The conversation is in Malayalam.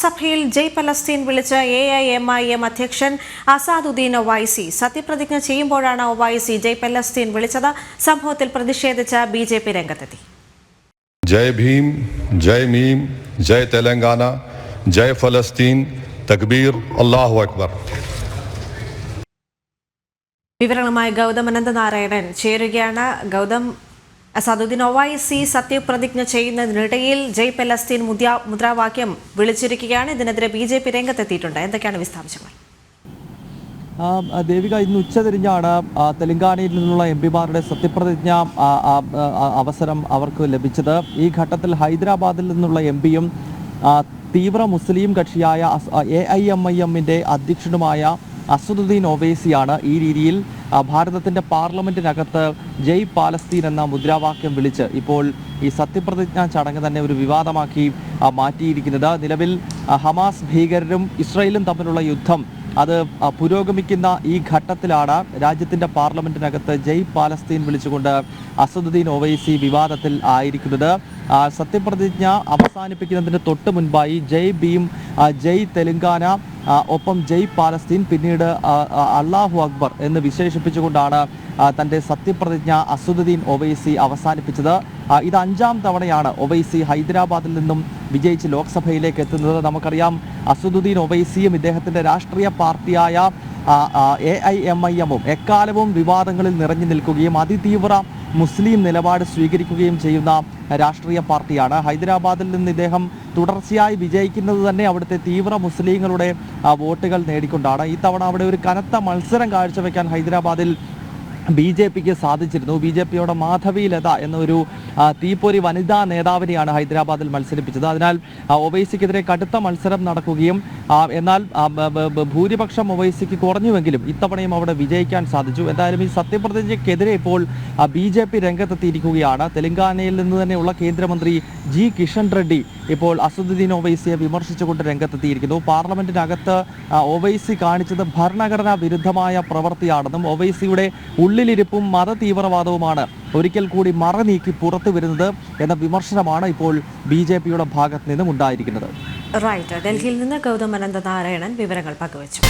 ലോക്സഭയിൽ ജയ് പലസ്തീൻ വിളിച്ച A I M I M അധ്യക്ഷൻ അസാദുദ്ദീൻ ഒവൈസി സത്യപ്രതിജ്ഞ ചെയ്യുമ്പോഴാണ് ഒവൈസി ജയ് പലസ്തീൻ വിളിച്ചത്. സംഭവത്തിൽ പ്രതിഷേധിച്ച ബി ജെ പി രംഗത്തെത്തി. ജയ് ഭീം ജയ് മീം ജയ് തെലങ്കാന ജയ് ഫലസ്തീൻ തക്ബീർ അള്ളാഹു അക്ബർ. വിവരങ്ങളുമായി ഗൗതം അനന്തനാരായണൻ ചേരുകയാണ്. ഗൗതം അസാദുദ്ദീൻ ഒവൈസി സത്യപ്രതിജ്ഞ ചെയ്യുന്നതിനിടയിൽ ജയ് പലസ്തീൻ മുദ്രാ- മുദ്രാവാക്യം വിളിച്ചിരിക്കുകയാണ്. ഇതിനെതിരെ ബി ജെ പി രംഗത്തെത്തിയിട്ടുണ്ട്. എന്തൊക്കെയാണ് വിശദാംശങ്ങൾ? ദേവിക ഇന്ന് ഉച്ചതിരിഞ്ഞാണ് തിരിഞ്ഞാണ് തെലങ്കാനയിൽ നിന്നുള്ള എം പിമാരുടെ സത്യപ്രതിജ്ഞ അവസരം അവർക്ക് ലഭിച്ചത്. ഈ ഘട്ടത്തിൽ ഹൈദരാബാദിൽ നിന്നുള്ള എം പിയും തീവ്ര മുസ്ലിം കക്ഷിയായ എ ഐ എം ഐ എമ്മിന്റെ അധ്യക്ഷനുമായ അസദുദ്ദീൻ ഒവൈസിയാണ് ഈ രീതിയിൽ ഭാരതത്തിന്റെ പാർലമെന്റിനകത്ത് ജയ് പാലസ്തീൻ എന്ന മുദ്രാവാക്യം വിളിച്ച് ഇപ്പോൾ ഈ സത്യപ്രതിജ്ഞാ ചടങ്ങ് തന്നെ ഒരു വിവാദമാക്കി മാറ്റിയിരിക്കുന്നത്. നിലവിൽ ഹമാസ് ഭീകരരും ഇസ്രയേലും തമ്മിലുള്ള യുദ്ധം അത് പുരോഗമിക്കുന്ന ഈ ഘട്ടത്തിലാണ് രാജ്യത്തിന്റെ പാർലമെന്റിനകത്ത് ജയ് പാലസ്തീൻ വിളിച്ചുകൊണ്ട് അസദുദ്ദീൻ ഒവൈസി വിവാദത്തിൽ ആയിരിക്കുന്നത്. സത്യപ്രതിജ്ഞ അവസാനിപ്പിക്കുന്നതിന് തൊട്ട് മുൻപായി ജയ് ഭീം ജയ് തെലുങ്കാന ഒപ്പം ജയ് പാലസ്തീൻ പിന്നീട് അല്ലാഹു അക്ബർ എന്ന് വിശേഷിപ്പിച്ചുകൊണ്ടാണ് തന്റെ സത്യപ്രതിജ്ഞ അസുദ്ദീൻ ഒവൈസി അവസാനിപ്പിച്ചത്. ഇത് അഞ്ചാം തവണയാണ് ഒവൈസി ഹൈദരാബാദിൽ നിന്നും വിജയിച്ച് ലോക്സഭയിലേക്ക് എത്തുന്നത്. നമുക്കറിയാം അസുദുദ്ദീൻ ഒവൈസിയും ഇദ്ദേഹത്തിന്റെ രാഷ്ട്രീയ പാർട്ടിയായ എ ഐ എം ഐ എമ്മും എക്കാലവും വിവാദങ്ങളിൽ നിറഞ്ഞു നിൽക്കുകയും അതിതീവ്ര മുസ്ലിം നിലപാട് സ്വീകരിക്കുകയും ചെയ്യുന്ന രാഷ്ട്രീയ പാർട്ടിയാണ്. ഹൈദരാബാദിൽ നിന്ന് ഇദ്ദേഹം തുടർച്ചയായി വിജയിക്കുന്നത് തന്നെ അവിടുത്തെ തീവ്ര മുസ്ലിങ്ങളുടെ വോട്ടുകൾ നേടിക്കൊണ്ടാണ്. ഇത്തവണ തവണ അവിടെ ഒരു കനത്ത മത്സരം കാഴ്ചവെക്കാൻ ഹൈദരാബാദിൽ ബി ജെ പിക്ക് സാധിച്ചിരുന്നു. ബി ജെ പിയുടെ മാധവി ലത എന്നൊരു തീപ്പൊരി വനിതാ നേതാവിനെയാണ് ഹൈദരാബാദിൽ മത്സരിപ്പിച്ചത്. അതിനാൽ ഒവൈസിക്കെതിരെ കടുത്ത മത്സരം നടക്കുകയും എന്നാൽ ഭൂരിപക്ഷം ഒവൈസിക്ക് കുറഞ്ഞുവെങ്കിലും ഇത്തവണയും അവിടെ വിജയിക്കാൻ സാധിച്ചു. എന്തായാലും ഈ സത്യപ്രതിജ്ഞയ്ക്കെതിരെ ഇപ്പോൾ ബി ജെ പി രംഗത്തെത്തിയിരിക്കുകയാണ്. തെലങ്കാനയിൽ നിന്ന് തന്നെയുള്ള കേന്ദ്രമന്ത്രി ജി കിഷൻ റെഡ്ഡി ഇപ്പോൾ അസദുദ്ദീൻ ഒവൈസിയെ വിമർശിച്ചുകൊണ്ട് രംഗത്തെത്തിയിരിക്കുന്നു. പാർലമെന്റിനകത്ത് ഒവൈസി കാണിച്ചത് ഭരണഘടനാ വിരുദ്ധമായ പ്രവൃത്തിയാണെന്നും ഒവൈസിയുടെ ഉള്ളിലിരിപ്പും മത തീവ്രവാദവുമാണ് ഒരിക്കൽ കൂടി മറ നീക്കി പുറത്തു വരുന്നത് എന്ന വിമർശനമാണ് ഇപ്പോൾ ബി ജെ പിയുടെ ഭാഗത്ത് നിന്നും ഉണ്ടായിരിക്കുന്നത്. റൈറ്റ് ഡൽഹിയിൽ നിന്ന് ഗൗതം അനന്തനാരായണൻ വിവരങ്ങൾ പങ്കുവച്ചു.